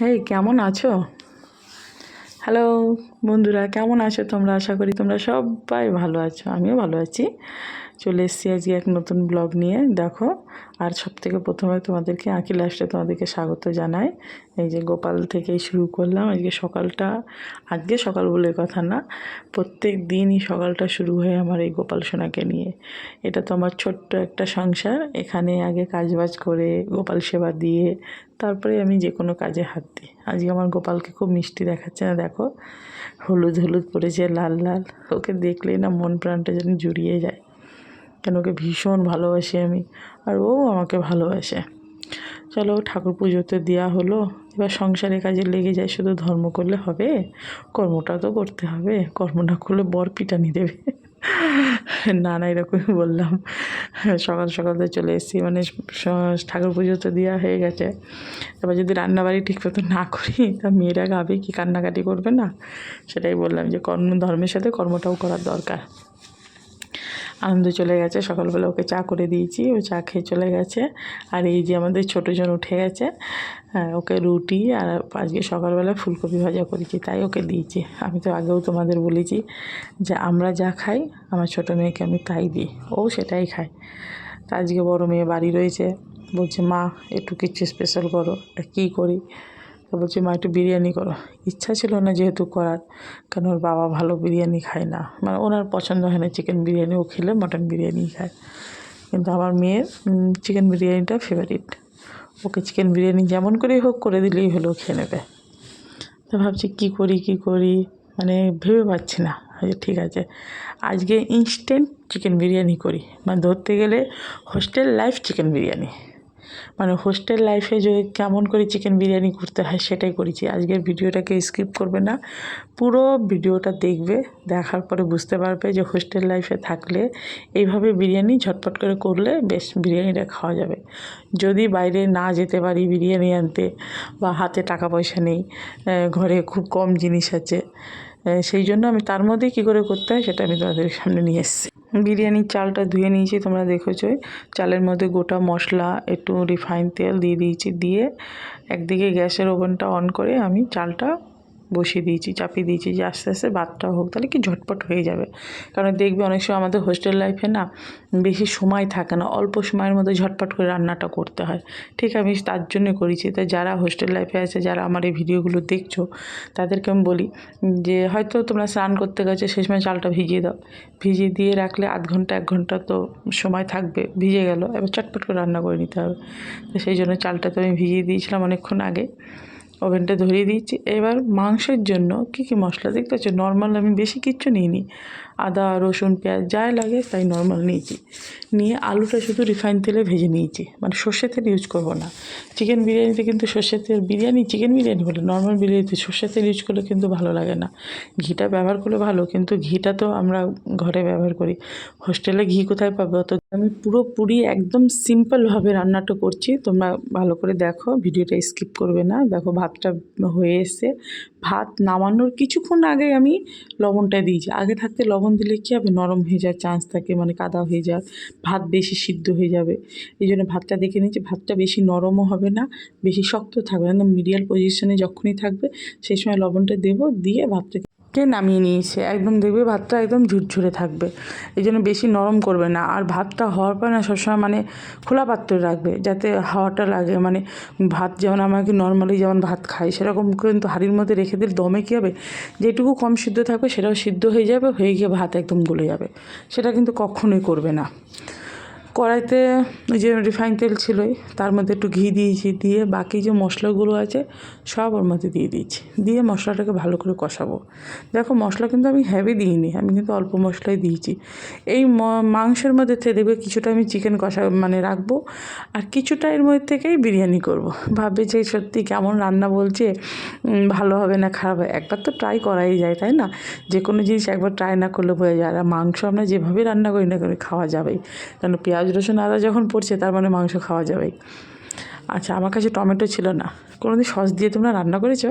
এই, কেমন আছো? হ্যালো বন্ধুরা, কেমন আছো তোমরা? আশা করি তোমরা সবাই ভালো আছো, আমিও ভালো আছি। চলে এসেছি আজকে এক নতুন ব্লগ নিয়ে। দেখো, আর সব থেকে প্রথমে তোমাদেরকে আঁকি লাস্টে তোমাদেরকে স্বাগত জানাই। এই যে গোপাল থেকেই শুরু করলাম। আজকে সকালটা, আজকে সকাল বলে কথা না, প্রত্যেক দিনই সকালটা শুরু হয় আমার এই গোপাল সোনাকে নিয়ে। এটা তো আমার ছোট্ট একটা সংসার। এখানে আগে কাজবাজ করে, গোপাল সেবা দিয়ে, তারপরে আমি যে কোনো কাজে হাত দিই। আজকে আমার গোপালকে খুব মিষ্টি দেখাচ্ছে না, দেখো। হলুদ হলুদ পড়েছে, লাল লাল। ওকে দেখলেই না মন প্রাণটা যেন জুড়িয়ে যায়। কেন ওকে ভীষণ ভালোবাসি আমি, আর ও আমাকে ভালোবাসে। চলো ঠাকুর পুজোতে দেওয়া হলো, এবার সংসারের কাজে লেগে যায়, শুধু ধর্ম করলে হবে, কর্মটা তো করতে হবে, কর্ম না করলে বর পিটানি দেবে। না না, এরকমই বললাম। সকাল সকাল তো চলে এসেছি মানে ঠাকুর পুজো তো দেওয়া হয়ে গেছে। এবার যদি রান্নাবাড়ি ঠিক মতো না করি, তা মেয়েরা গাবে কি কান্নাকাটি করবে না? সেটাই বললাম যে কর্ম, ধর্মের সাথে কর্মটাও করার দরকার। আনন্দ চলে গেছে। সকালবেলা ওকে চা করে দিয়েছি, ও চা খেয়ে চলে গেছে। আর এই যে আমাদের ছোটো জন উঠে গেছে ওকে রুটি আর আজকে সকালবেলা ফুলকপি ভাজা করেছি, তাই ওকে দিয়েছি। আমি তো আগেও তোমাদের বলেছি যে আমরা যা খাই, আমার ছোটো মেয়েকে আমি তাই দিই, ও সেটাই খায়। তা আজকে বড় মেয়ে বাড়ি রয়েছে, বলছে, মা, একটু কিছু স্পেশাল করো কী করি? তো বলছি, মা, একটু বিরিয়ানি করো। ইচ্ছা ছিল না যেহেতু করার, কারণ ওর বাবা ভালো বিরিয়ানি খায় না। মানে ওনার পছন্দ হয় না চিকেন বিরিয়ানি, ও খেলে মটন বিরিয়ানি খায়। কিন্তু আমার মেয়ের চিকেন বিরিয়ানিটা ফেভারিট ওকে চিকেন বিরিয়ানি যেমন করেই হোক করে দিলেই হলো খেয়ে নেবে। তো ভাবছি, কী করি কী করি? মানে ভেবে পাচ্ছি না। আচ্ছা ঠিক আছে। আজকে ইনস্ট্যান্ট চিকেন বিরিয়ানি করি। মানে ধরতে গেলে হোস্টেল লাইফ চিকেন বিরিয়ানি। মানে হোস্টেল লাইফে যদি কেমন করে চিকেন বিরিয়ানি করতে হয় সেটাই করেছি। আজকের ভিডিওটাকে স্কিপ করবে না। পুরো ভিডিওটা দেখবে, দেখার পরে বুঝতে পারবে যে হোস্টেল লাইফে থাকলে এইভাবে বিরিয়ানি ঝটপট করে করলে বেশ বিরিয়ানিটা খাওয়া যাবে। যদি বাইরে না যেতে পারি বিরিয়ানি আনতে বা হাতে টাকা পয়সা নেই ঘরে খুব কম জিনিস আছে সেই জন্য আমি তার মধ্যে কী করে করতে হয় সেটা আমি তোমাদের সামনে নিয়ে এসেছি। বিরিয়ানির চালটা ধুয়ে নিয়েছি, তোমরা দেখেছোই চালের মধ্যে গোটা মশলা, একটু রিফাইন তেল দিয়ে দিয়েছি, দিয়ে একদিকে গ্যাসের ওভেনটা অন করে আমি চালটা বসিয়ে দিয়েছি, চাপিয়ে দিয়েছি যে আস্তে আস্তে ভাতটা হোক, তাহলে কি ঝটপট হয়ে যাবে। কারণ দেখবে অনেক সময় আমাদের হোস্টেল লাইফে না বেশি সময় থাকে না, অল্প সময়ের মধ্যে ঝটপট করে রান্নাটা করতে হয়। ঠিক আমি তার জন্য করেছি। তাই যারা হোস্টেল লাইফে আছে, যারা আমার এই ভিডিওগুলো দেখছ, তাদেরকে আমি বলি যে হয়তো তোমরা স্নান করতে গেছো, সেই সময় চালটা ভিজিয়ে দাও। ভিজিয়ে দিয়ে রাখলে আধ ঘণ্টা, এক ঘণ্টা তো সময় থাকবে, ভিজে গেল, এবার চটপট করে রান্না করে নিতে হবে। তো সেই জন্য চালটা তো আমি ভিজিয়ে দিয়েছিলাম অনেকক্ষণ আগে। ওভেনটা ধরিয়ে দিয়েছি। এবার মাংসের জন্য কী কী মশলা দেখতে পাচ্ছ? নর্মাল আমি বেশি কিচ্ছু নিইনি। আদা, রসুন, পেঁয়াজ যাই লাগে তাই নর্মাল নিয়েছি। নিয়ে আলুটা শুধু রিফাইন তেলে ভেজে নিয়েছি। মানে সর্ষে তেল ইউজ করব না। চিকেন বিরিয়ানিতে কিন্তু সর্ষের তেল, বিরিয়ানি চিকেন বিরিয়ানি বলে নর্মাল বিরিয়ানিতে সর্ষের তেল ইউজ করলে কিন্তু ভালো লাগে না। ঘিটা ব্যবহার করলে ভালো, কিন্তু ঘিটা তো আমরা ঘরে ব্যবহার করি। হোস্টেলে ঘি কোথায় পাবে? অত আমি পুরোপুরি একদম সিম্পলভাবে রান্নাটা করছি। তোমরা ভালো করে দেখো, ভিডিওটা স্কিপ করবে না। দেখো ভাতটা হয়ে এসে ভাত নামানোর কিছুক্ষণ আগে আমি লবণটা দিয়েছি আগে থাকতে লবণ দিলে কী হবে? নরম হয়ে যাওয়ার চান্স থাকে মানে কাদা হয়ে যায় ভাত বেশি সিদ্ধ হয়ে যাবে। এই জন্য ভাতটা দেখে নিয়েছি, ভাতটা বেশি নরমও হবে না, বেশি শক্ত থাকবে না। মিডিয়াল পজিশনে যখনই থাকবে, সেই সময় লবণটা দেবো, দিয়ে ভাতটাকে নামিয়ে নিয়েছে? একদম দেখবে ভাতটা একদম ঝুরঝুরে থাকবে। এই জন্য বেশি নরম করবে না। আর ভাতটা হওয়ার পর না সবসময় মানে খোলা পাত্রে রাখবে, যাতে হাওয়াটা লাগে। মানে ভাত যেমন আমাকে নর্মালি যেমন ভাত খাই, সেরকম কিন্তু হাঁড়ির মধ্যে রেখে দিলে দমে কী হবে? যেটুকু কম সিদ্ধ থাকবে সেটাও সিদ্ধ হয়ে যাবে, হয়ে গিয়ে ভাত একদম গলে যাবে। সেটা কিন্তু কখনোই করবে না। কড়াইতে ওই যে রিফাইন তেল ছিলই, তার মধ্যে একটু ঘি দিয়েছি, দিয়ে বাকি যে মশলাগুলো আছে সব ওর মধ্যে দিয়ে দিয়েছি। দিয়ে মশলাটাকে ভালো করে কষাবো। দেখো মশলা কিন্তু আমি হেভি দিইনি, আমি কিন্তু অল্প মশলাই দিয়েছি। এই মাংসের মধ্যে থেকে দেখবে কিছুটা আমি চিকেন কষা মানে রাখব, আর কিছুটা এর মধ্যে থেকেই বিরিয়ানি করব। ভাববে যে সত্যি কেমন রান্না বলছে ভালো হবে না খারাপ হবে? একবার তো ট্রাই করাই যায়, তাই না? যে কোনো জিনিস একবার ট্রাই না করলে বোঝা যায়, আর মাংস আমরা যেভাবে রান্না করি না করে খাওয়া যাবেই। কারণ পেঁয়াজ রসুন আদা যখন পড়ছে, তার মানে মাংস খাওয়া যাবে। আচ্ছা আমার কাছে টমেটো ছিল না। কোনোদিন সস দিয়ে তোমরা রান্না করেছ?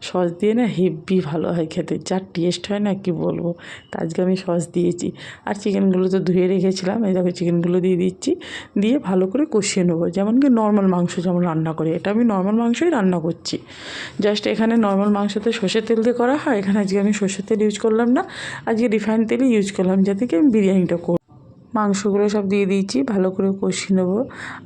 সস দিয়ে না হেভি ভালো হয় খেতে। যা টেস্ট হয় না, কি বলব? তা আজকে আমি সস দিয়েছি। আর চিকেনগুলো তো ধুয়ে রেখেছিলাম। এই দেখো চিকেনগুলো দিয়ে দিচ্ছি। দিয়ে ভালো করে কষিয়ে নেব। যেমন কি নর্মাল মাংস যেমন রান্না করি। এটা আমি নর্মাল মাংসই রান্না করছি। জাস্ট এখানে নর্মাল মাংসতে সর্ষের তেল দিয়ে করা হয়। এখানে আজকে আমি সর্ষের তেল ইউজ করলাম না। আজকে রিফাইন তেলই ইউজ করলাম। যাতে কি আমি বিরিয়ানিটা করব মাংসগুলো সব দিয়ে দিয়েছি, ভালো করে কষিয়ে নেব।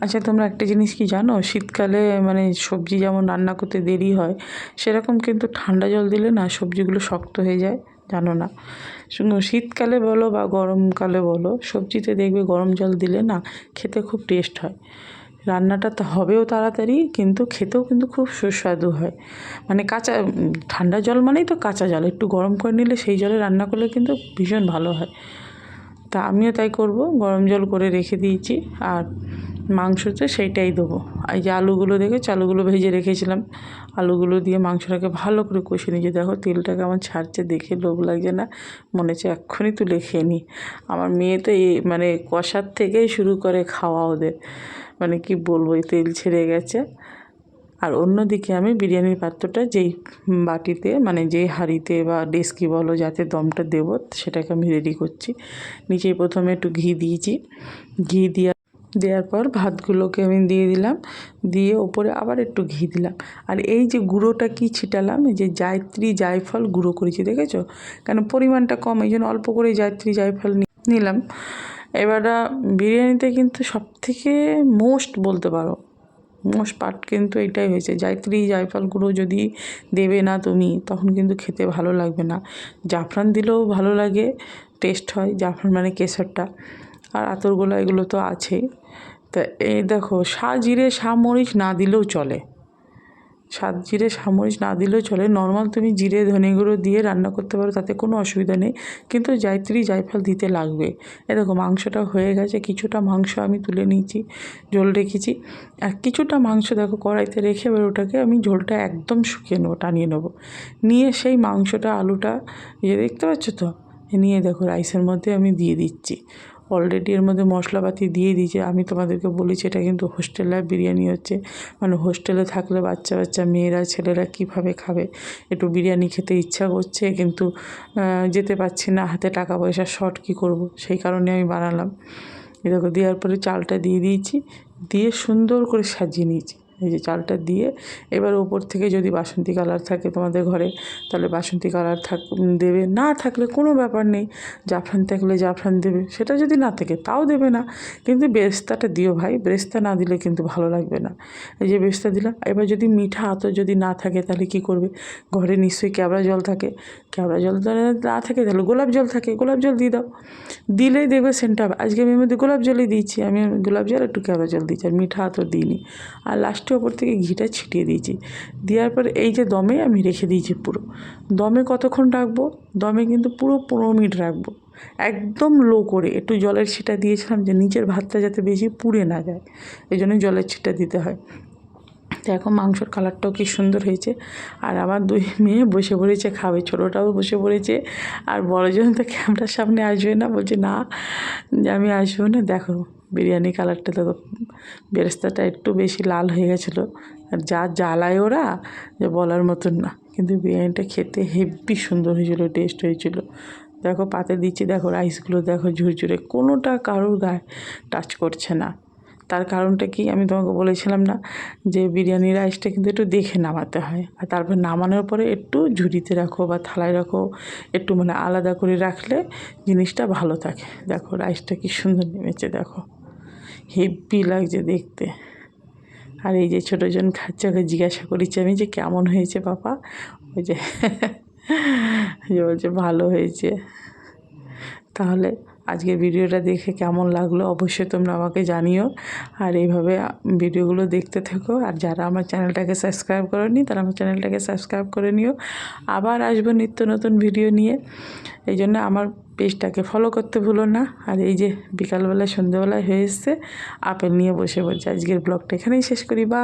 আচ্ছা তোমরা একটা জিনিস কি জানো? শীতকালে মানে সবজি যেমন রান্না করতে দেরি হয়, সেরকম কিন্তু ঠান্ডা জল দিলে না সবজিগুলো শক্ত হয়ে যায়, জানো না? শীতকালে বলো বা গরমকালে বলো, সবজিতে দেখবে গরম জল দিলে না খেতে খুব টেস্ট হয়। রান্নাটা তো হবেও তাড়াতাড়ি, কিন্তু খেতেও কিন্তু খুব সুস্বাদু হয়। মানে কাঁচা, ঠান্ডা জল মানেই তো কাঁচা জল, একটু গরম করে নিলে সেই জলে রান্না করলে কিন্তু ভীষণ ভালো হয়। তা আমিও তাই করব। গরম জল করে রেখে দিয়েছি। আর মাংসতে সেইটাই দেবো। এই যে আলুগুলো দেখেছ? আলুগুলো ভেজে রেখেছিলাম। আলুগুলো দিয়ে মাংসটাকে ভালো করে কষে নিয়েছি। দেখো, তেলটাকে আমার ছাড়ছে দেখে লোভ লাগছে না। মনে হচ্ছে এক্ষুনি তুলে খেয়ে নিই। আমার মেয়ে তো এই মানে কষার থেকেই শুরু করে খাওয়া ওদের। মানে কি বলব, এই তেল ছেড়ে গেছে। আর অন্যদিকে আমি বিরিয়ানির পাত্রটা যেই বাটিতে মানে যেই হাঁড়িতে বা ডেস্কি বলো যাতে দমটা দেবো, সেটাকে আমি রেডি করছি। নিচে প্রথমে একটু ঘি দিয়েছি। ঘি দিয়া দেওয়ার পর ভাতগুলোকে আমি দিয়ে দিলাম। দিয়ে ওপরে আবার একটু ঘি দিলাম। আর এই যে গুঁড়োটা কি ছিটালাম, এই যে জায়ত্রী জায়ফল গুঁড়ো করেছি, দেখেছ? কেন পরিমাণটা কম, এই জন্য অল্প করে জায়ত্রী জায়ফল নিলাম। এবার বিরিয়ানিতে কিন্তু সবথেকে মোস্ট বলতে পারো। মোস্ট পার্ট কিন্তু এটাই হয়েছে। জায়ত্রী, জায়ফল গুঁড়ো যদি দেবে না তুমি, তখন কিন্তু খেতে ভালো লাগবে না। জাফরান দিলেও ভালো লাগে টেস্ট হয়, জাফরান মানে কেশরটা। আর আতরগোলা এগুলো তো আছেই। তা এই দেখো সা জিরে সা মরিচ না দিলেও চলে। সাত জিরে, সামরিচ না দিলেও চলে। নর্মাল তুমি জিরে ধনে গুঁড়ো দিয়ে রান্না করতে পারো, তাতে কোনো অসুবিধা নেই। কিন্তু জায়ত্রী জায়ফল দিতে লাগবে। এ দেখো, মাংসটা হয়ে গেছে। কিছুটা মাংস আমি তুলে নিয়েছি, ঝোল রেখেছি। আর কিছুটা মাংস দেখো, কড়াইতে রেখে এবার ওটাকে আমি ঝোলটা একদম শুকিয়ে নেব, টানিয়ে নেব। নিয়ে সেই মাংসটা, আলুটা ইয়ে দেখতে পাচ্ছ তো? নিয়ে দেখো রাইসের মধ্যে আমি দিয়ে দিচ্ছি। অলরেডি এর মধ্যে মশলাপাতি দিয়ে দিয়েছে। আমি তোমাদেরকে বলেছি, এটা কিন্তু হোস্টেলের বিরিয়ানি হচ্ছে। মানে হোস্টেলে থাকলে বাচ্চা বাচ্চা, মেয়েরা, ছেলেরা কীভাবে খাবে? একটু বিরিয়ানি খেতে ইচ্ছা করছে, কিন্তু যেতে পারছি না, হাতে টাকা পয়সা শর্ট কী করব? সেই কারণে আমি বানালাম। দেখো, দেওয়ার পরে চালটা দিয়ে দিয়েছি। দিয়ে সুন্দর করে সাজিয়ে নিয়েছি। এই যে চালটা দিয়ে এবার ওপর থেকে যদি বাসন্তী কালার থাকে তোমাদের ঘরে, তাহলে বাসন্তী কালার থাক, দেবে। না থাকলে কোনো ব্যাপার নেই, জাফরান থাকলে জাফরান দেবে। সেটা যদি না থাকে তাও দেবে না। কিন্তু বেরেস্তাটা দিও ভাই, বেরেস্তা না দিলে কিন্তু ভালো লাগবে না। এই যে বেরেস্তা দিলাম, এবার যদি মিঠা আতর যদি না থাকে তাহলে কি করবে? ঘরে নিশ্চয়ই ক্যাবড়া জল থাকে। ক্যাবড়া জল না থাকে তাহলে গোলাপ জল থাকে, গোলাপ জল দিয়ে দাও। দিলেই দেখবে সেন্ট হবে আজকে আমি মধ্যে গোলাপ জলই দিয়েছি, আমি গোলাপ জল একটু ক্যাবড়া জল দিয়েছি, আর মিঠা আতর দিইনি। আর লাস্টে ওপর থেকে ঘিটা ছিটিয়ে দিয়েছি। দেওয়ার পর এই যে দমে আমি রেখে দিয়েছি পুরো। দমে কতক্ষণ রাখব? দমে কিন্তু পুরো পনেরো মিনিট রাখব। একদম লো করে একটু জলের ছিটা দিয়েছিলাম যে নিচের ভাতটা যাতে বেশি পুড়ে না যায়। এই জন্য জলের ছিটা দিতে হয়। দেখো মাংসর কালারটাও কি সুন্দর হয়েছে। আর আমার দুই মেয়ে বসে পড়েছে, খাবে, ছোটোটাও বসে পড়েছে। আর বড়জন তো ক্যামেরার সামনে আসবে না। বলছে, না, আমি আসব না। দেখো বিরিয়ানি কালারটা তো বেরেস্তাটা একটু বেশি লাল হয়ে গেছিল। আর যা জ্বালায় ওরা, যে বলার মতন না। কিন্তু বিরিয়ানিটা খেতে হেভি সুন্দর হয়েছিলো টেস্ট হয়েছিল। দেখো পাতে দিচ্ছি, দেখো রাইসগুলো দেখো ঝুরঝুরে, কোনোটা কারোর গায়ে টাচ করছে না। তার কারণটা কি আমি তোমাকে বলেছিলাম না, যে বিরিয়ানি রাইসটা কিন্তু একটু দেখে নামাতে হয়। আর তারপর নামানোর পরে একটু ঝুড়িতে রাখো বা থালায় রাখো, একটু মানে আলাদা করে রাখলে জিনিসটা ভালো থাকে। দেখো রাইসটা কি সুন্দর নেমেছে, দেখো। হেভি লাগছে দেখতে। আর এই যে ছোটোজন খাচ্ছে ওকে জিজ্ঞাসা করেছি আমি যে কেমন হয়েছে পাপা ওই যে যে বলছে ভালো হয়েছে। তাহলে আজকের ভিডিওটা দেখে কেমন লাগল অবশ্যই তোমরা আমাকে জানিও। আর এইভাবে ভিডিওগুলো দেখতে থেকো। আর যারা আমার চ্যানেলটাকে সাবস্ক্রাইব করেনি, তারা আমার চ্যানেলটাকে সাবস্ক্রাইব করে নিও। আবার আসব নিত্য নতুন ভিডিও নিয়ে। এই জন্য আমার পেজটাকে ফলো করতে ভুলো না। আর এই যে বিকালবেলায় সন্ধ্যাবেলায় হয়ে এসছে, আপেল নিয়ে বসে পড়ছে আজকের ব্লগটা এখানেই শেষ করি। বা